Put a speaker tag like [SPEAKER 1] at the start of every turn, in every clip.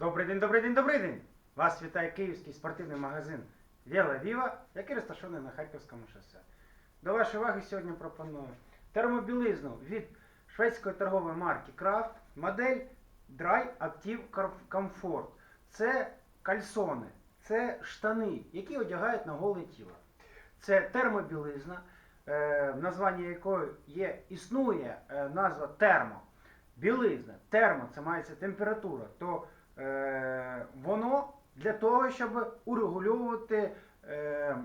[SPEAKER 1] Добрий день, добрий день, добрий день! Вас вітає київський спортивний магазин Віла Віва, який розташований на Харківському шосе. До вашої уваги сьогодні пропоную термобілизну від шведської торгової марки Kraft, модель Dry Active Comfort. Це кальсони, це штани, які одягають на голе тіло. Це термобілизна, е, в названні якої є, існує е, назва термо. Білизна, термо, це мається температура, то воно для того, щоб урегульовувати е,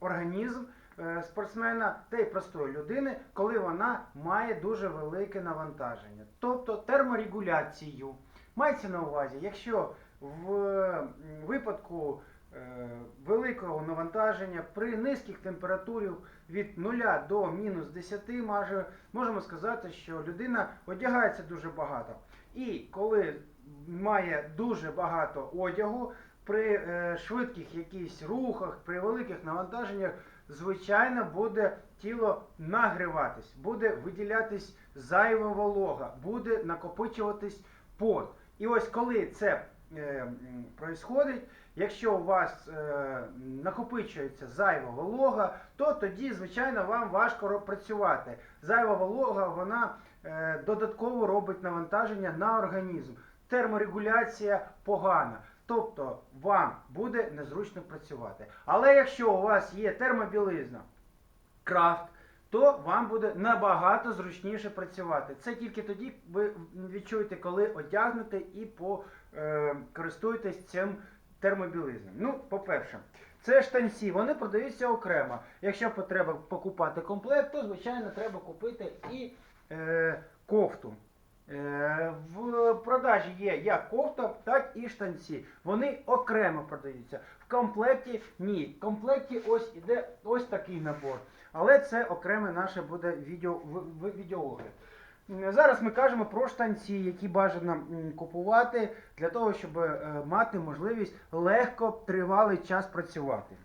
[SPEAKER 1] організм е, спортсмена та й простої людини, коли вона має дуже велике навантаження. Тобто терморегуляцію. Мається на увазі, якщо в випадку е, великого навантаження при низьких температурах від 0 до мінус 10 майже можемо сказати, що людина одягається дуже багато. І коли має дуже багато одягу, при е, швидких якихось рухах, при великих навантаженнях, звичайно, буде тіло нагріватись, буде виділятись зайва волога, буде накопичуватись пот. І ось коли це е, якщо у вас е, накопичується зайва волога, то тоді, звичайно, вам важко працювати. Зайва волога, вона е, додатково робить навантаження на організм. Терморегуляція погана. Тобто вам буде незручно працювати. Але якщо у вас є термобілизна, крафт, то вам буде набагато зручніше працювати. Це тільки тоді ви відчуєте, коли одягнете і е, користуєтесь цим термобілизнем. Ну, по-перше, це штанці, вони продаються окремо. Якщо потреба покупати комплект, то звичайно треба купити і е, кофту. Е, В продажі є як кофта, так і штанці. Вони окремо продаються. В комплекті ні. В комплекті ось іде ось такий набор. Але це окреме наше буде відео, відеоогляд. Зараз ми кажемо про штанці, які бажано купувати для того, щоб е, мати можливість легко тривалий час працювати.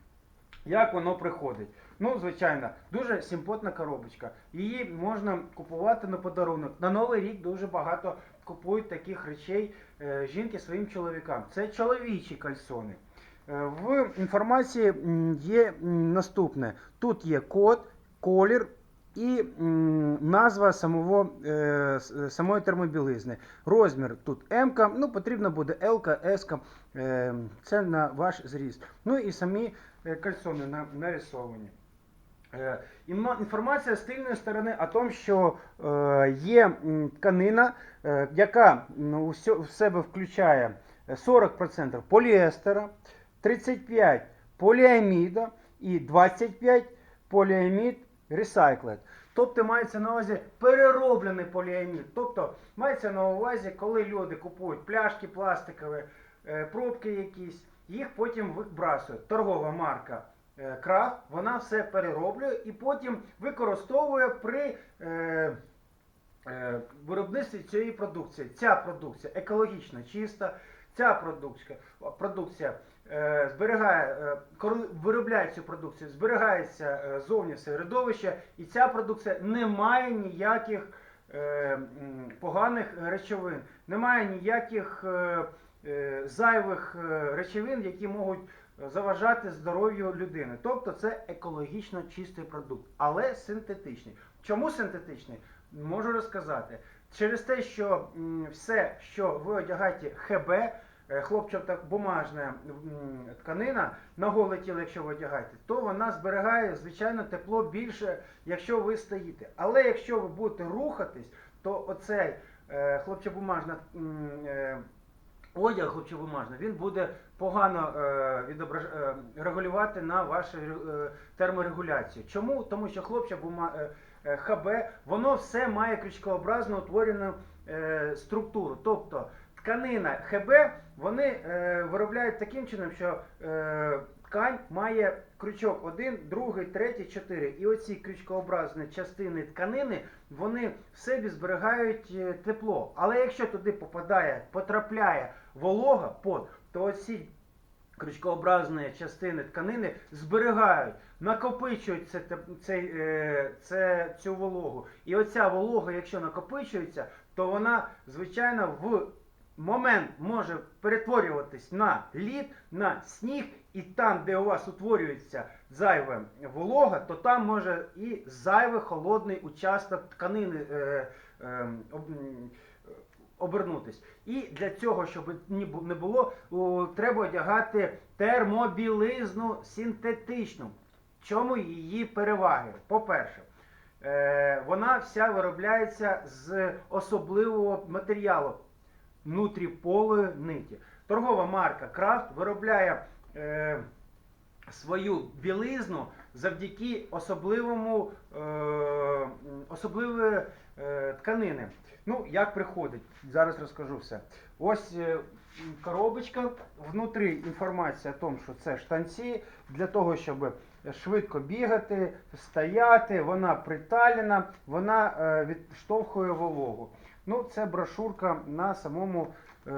[SPEAKER 1] Як воно приходить? Ну, звичайно, дуже симпотна коробочка. Її можна купувати на подарунок. На Новий рік дуже багато купують таких речей е, жінки своїм чоловікам. Це чоловічі кальсони. Е, В інформації є наступне: тут є код, колір і назва самого, е, самої термобілизни. Розмір тут М, ну потрібно буде Л, С, це на ваш зріст. Ну і самі кальсони на- нарисовані. Е, Інформація з тильної сторони о тому, що е, є тканина, е, яка ну, в себе включає 40% поліестера, 35% поліаміда і 25% поліамід recycled. Тобто мається на увазі перероблений поліамід. Тобто мається на увазі, коли люди купують пляшки пластикові, пробки якісь, їх потім вибрасують. Торгова марка Крафт, вона все перероблює і потім використовує при е, е, виробництві цієї продукції. Ця продукція екологічно чиста, ця продукція, продукція е, зберігає, е, виробляє цю продукцію, зберігається е, зовні середовище, і ця продукція не має ніяких е, поганих речовин, немає ніяких е, е, зайвих е, речовин, які можуть заважати здоров'ю людини. Тобто це екологічно чистий продукт, але синтетичний. Чому синтетичний? Можу розказати. Через те, що все, що ви одягаєте ХБ, е, хлопчата бумажна тканина на голе тіло, якщо ви одягаєте, то вона зберігає, звичайно, тепло більше, якщо ви стоїте. Але якщо ви будете рухатись, то оцей е, е, одяг хлопчабумажний, він буде погано е, відображ... е, регулювати на вашу е, терморегуляцію. Чому? Тому що хлопча бума... е, е, ХБ, воно все має крючкообразно утворену е, структуру. Тобто тканина ХБ вони е, виробляють таким чином, що е, ткань має крючок 1, 2, 3, 4. І оці крючкообразні частини тканини, вони в собі зберігають е, тепло. Але якщо туди попадає, потрапляє волога, пот, то оці крючкообразні частини тканини зберігають, накопичують це, цей, е, це, цю вологу. І оця волога, якщо накопичується, то вона, звичайно, в момент може перетворюватись на лід, на сніг, і там, де у вас утворюється зайве волога, то там може і зайвий холодний участок тканини е, е, обернутись. І для цього, щоб не було, треба одягати термобілизну синтетичну. Чому її переваги? По-перше, е, вона вся виробляється з особливого матеріалу внутріполої ниті. Торгова марка Крафт виробляє е, свою білизну завдяки особливому е, особливої е, тканини. Ну, як приходить? Зараз розкажу все. Ось е, коробочка, внутрі інформація о тому, що це штанці для того, щоб швидко бігати, стояти, вона приталена, вона е, відштовхує вологу. Ну, це брошурка на самому е,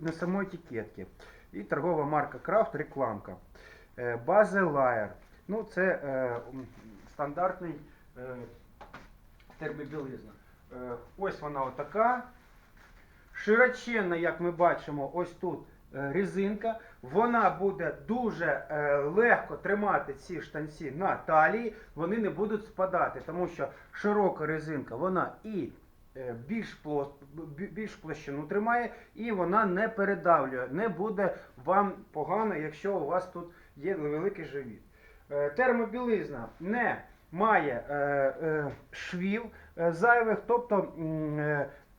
[SPEAKER 1] на самій етикетці. І торгова марка Крафт, рекламка. Базе Лайер. Ну, це е, стандартний е, термобілизна. Е, ось вона отака. Широченна, як ми бачимо, ось тут е, резинка. Вона буде дуже е, легко тримати ці штанці на талії, вони не будуть спадати, тому що широка резинка, вона і більш, пло- більш площину тримає, і вона не передавлює. Не буде вам погано, якщо у вас тут є великий живіт. Е, Термобілизна не має е, е, швів е, зайвих, тобто е,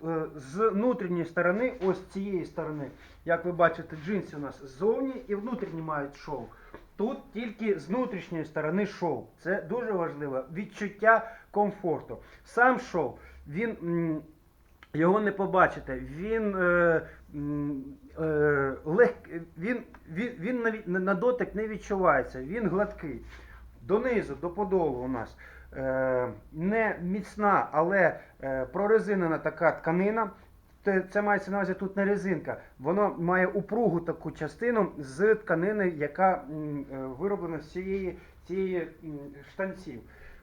[SPEAKER 1] е, з внутрішньої сторони, ось цієї сторони, як ви бачите, джинси у нас ззовні і внутрішні мають шов. Тут тільки з внутрішньої сторони шов. Це дуже важливо. Відчуття комфорту. Сам шов, він. його не побачите. Він, е, е, лег, він, він, він навіть на дотик не відчувається, він гладкий. Донизу, до подолу у нас е, не міцна, але е, прорезинена така тканина. Це, це мається на увазі тут не резинка. Воно має упругу таку частину з тканини, яка е, вироблена з цієї, цієї штанців.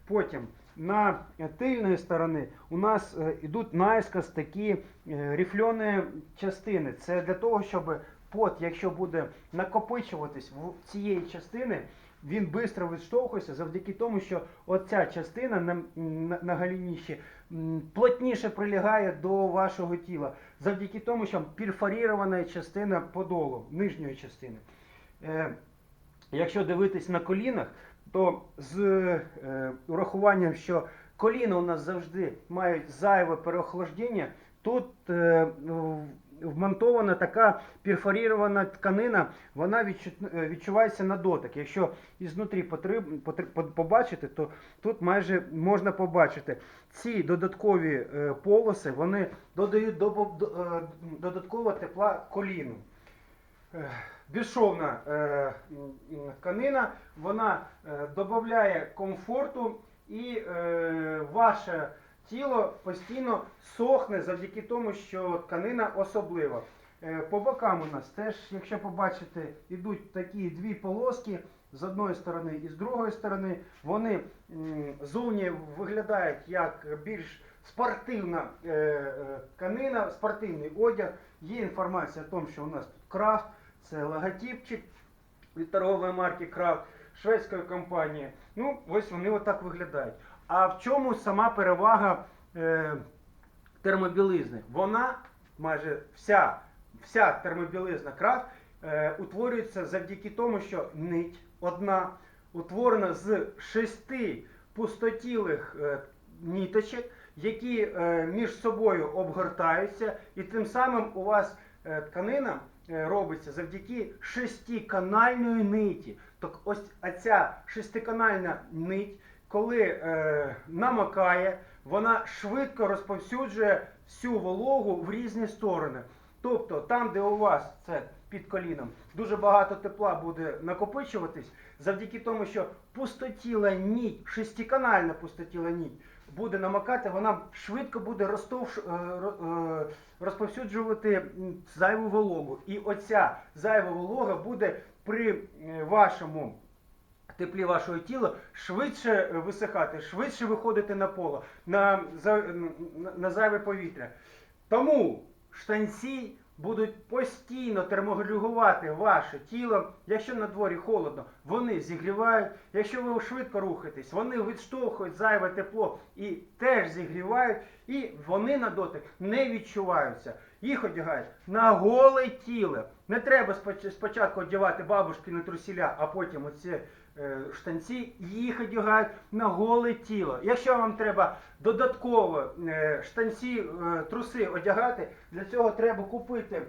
[SPEAKER 1] Потім на тильної сторони у нас е, йдуть наискось такі е, рифльоні частини. Це для того, щоб пот, якщо буде накопичуватись в цієї частини, він швидко відштовхується завдяки тому, що оця частина на, на, на галініші плотніше прилягає до вашого тіла, завдяки тому, що перфорірована частина подолу, нижньої частини. Е, якщо дивитись на колінах, то з е, урахуванням, що коліна у нас завжди мають зайве переохолодження, тут е, вмонтована така перфорірована тканина, вона е, відчувається на дотик. Якщо ізнутрі побачити, то тут майже можна побачити. Ці додаткові е, полоси вони додають до, до, е, додаткового тепла коліну. Безшовна е, тканина, вона е, додає комфорту і е, ваше тіло постійно сохне завдяки тому, що тканина особлива. По бокам у нас теж, якщо побачите, йдуть такі дві полоски з одної сторони і з другої сторони. Вони зовні виглядають як більш спортивна тканина, спортивний одяг. Є інформація о тому, що у нас тут крафт, це логотипчик від торгової марки Крафт шведської компанії. Ну, ось вони отак виглядають. А в чому сама перевага е, термобілизни? Вона майже вся, вся термобілизна крафт е, утворюється завдяки тому, що нить одна утворена з шести пустотілих е, ніточок, які е, між собою обгортаються, і тим самим у вас е, тканина робиться завдяки шестиканальної ниті. Так ось ця шестиканальна нить, коли е, намокає, вона швидко розповсюджує всю вологу в різні сторони. Тобто там, де у вас це під коліном, дуже багато тепла буде накопичуватись, завдяки тому, що пустотіла ніть, шестиканальна пустотіла ніть буде намокати, вона швидко буде розтовш, е, е, розповсюджувати зайву вологу. І оця зайва волога буде при е, вашому теплі вашого тіла швидше висихати, швидше виходити на поле, на, на, на зайве повітря. Тому штанці будуть постійно терморегулювати ваше тіло. Якщо на дворі холодно, вони зігрівають. Якщо ви швидко рухаєтесь, вони відштовхують зайве тепло і теж зігрівають, і вони на дотик не відчуваються. Їх одягають на голе тіло. Не треба споч- спочатку одягати бабушкини трусіля, а потім оці е, штанці, їх одягають на голе тіло. Якщо вам треба додатково е, штанці, е, труси одягати, для цього треба купити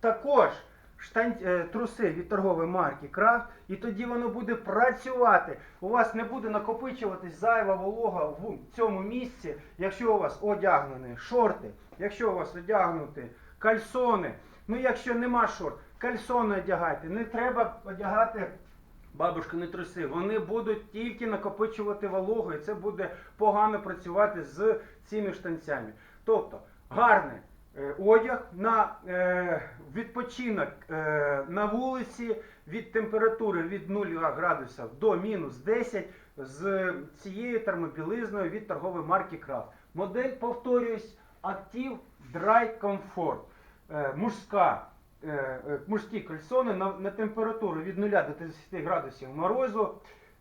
[SPEAKER 1] також штан... труси від торгової марки Крафт, і тоді воно буде працювати. У вас не буде накопичуватись зайва волога в цьому місці, якщо у вас одягнені шорти, якщо у вас одягнуті кальсони. Ну, якщо нема шорт, кальсони одягайте. Не треба одягати бабушкини труси. Вони будуть тільки накопичувати вологу, і це буде погано працювати з цими штанцями. Тобто, гарний е, одяг на е, відпочинок е, на вулиці від температури від 0 градусів до мінус 10 з цією термобілизною від торгової марки Крафт. Модель, повторююсь, Active Dry Comfort. Е, мужська, мужські кальсони на, на температуру від 0 до 30 градусів морозу.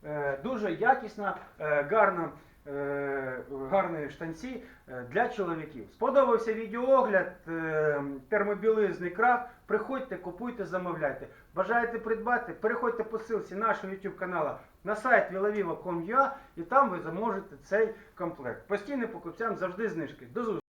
[SPEAKER 1] Е, дуже якісна, е, гарна, е, гарні штанці е, для чоловіків. Сподобався відеоогляд е, термобілизни крафт. Приходьте, купуйте, замовляйте. Бажаєте придбати? Переходьте по ссылці нашого YouTube каналу на сайт vilaviva.com.ua і там ви заможете цей комплект. Постійним покупцям завжди знижки. До зустрічі!